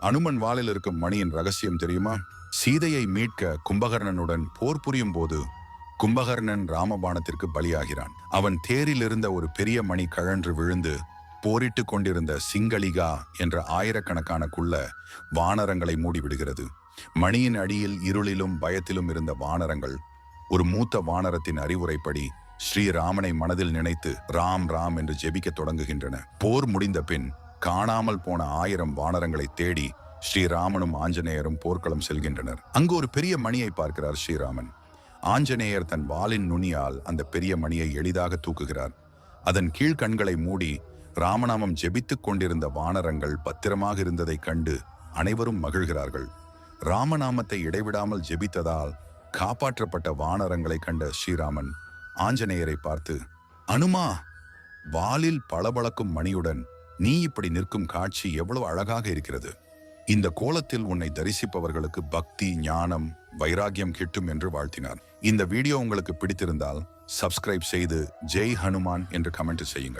அனுமன் வாளில் இருக்கும் மணியின் ரகசியம் தெரியுமா? சீதையை மீட்க கும்பகர்ணனுடன் போர் புரியும் போது கும்பகர்ணன் ராமபாணத்திற்கு பலியாகிறான். அவன் தேரில் இருந்த ஒரு பெரிய மணி கழன்று விழுந்து போரிட்டு கொண்டிருந்த சிங்களிகா என்ற ஆயிரக்கணக்கான குள்ள வானரங்களை மூடிவிடுகிறது. மணியின் அடியில் இருளிலும் பயத்திலும் இருந்த வானரங்கள் ஒரு மூத்த வானரத்தின் அறிவுரைப்படி ஸ்ரீராமனை மனதில் நினைத்து ராம் ராம் என்று ஜெபிக்கத் தொடங்குகின்றன. போர் முடிந்த பின் காணாமல் போன ஆயிரம் வானரங்களை தேடி ஸ்ரீராமனும் ஆஞ்சநேயரும் போர்க்களம் செல்கின்றனர். அங்கு ஒரு பெரிய மணியை பார்க்கிறார் ஸ்ரீராமன். ஆஞ்சநேயர் தன் வாளின் நுனியால் அந்த பெரிய மணியை எளிதாக தூக்குகிறார். அதன் கீழ் கண்களை மூடி ராமநாமம் ஜெபித்துக் கொண்டிருந்த வானரங்கள் பத்திரமாக இருந்ததைக் கண்டு அனைவரும் மகிழ்கிறார்கள். ராமநாமத்தை இடைவிடாமல் ஜெபித்ததால் காப்பாற்றப்பட்ட வானரங்களை கண்ட ஸ்ரீராமன் ஆஞ்சநேயரை பார்த்து அனுமா வாலில் பளபளக்கும் மணியுடன் நீ இப்படி நிற்கும் காட்சி எவ்வளவு அழகாக இருக்கிறது. இந்த கோலத்தில் உன்னை தரிசிப்பவர்களுக்கு பக்தி ஞானம் வைராகியம் கிட்டும் என்று வாழ்த்தினார். இந்த வீடியோ உங்களுக்கு பிடித்திருந்தால் சப்ஸ்கிரைப் செய்து ஜெய் ஹனுமான் என்று கமெண்ட் செய்யுங்கள்.